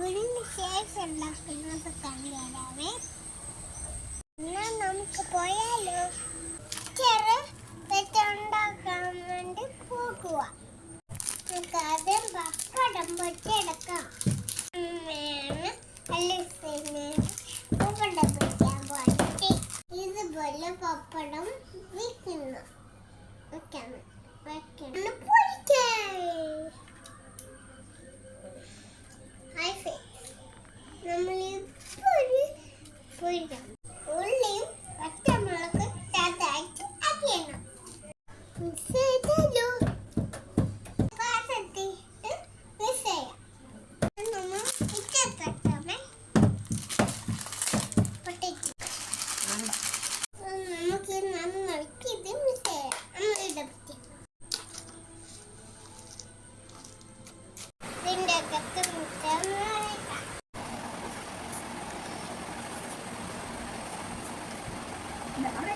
ഉണ്ടാക്കുന്നത് കണ്ടുതരാമേ എന്നാ നമുക്ക് പോയാലോ ചെറു വെച്ചുണ്ടാക്കാൻ വേണ്ടി പോകുക നമുക്ക് ആദ്യം പപ്പടം പൊച്ചെടുക്കാം പപ്പടം വിൽക്കുന്നു. 不鱼，不。Yeah.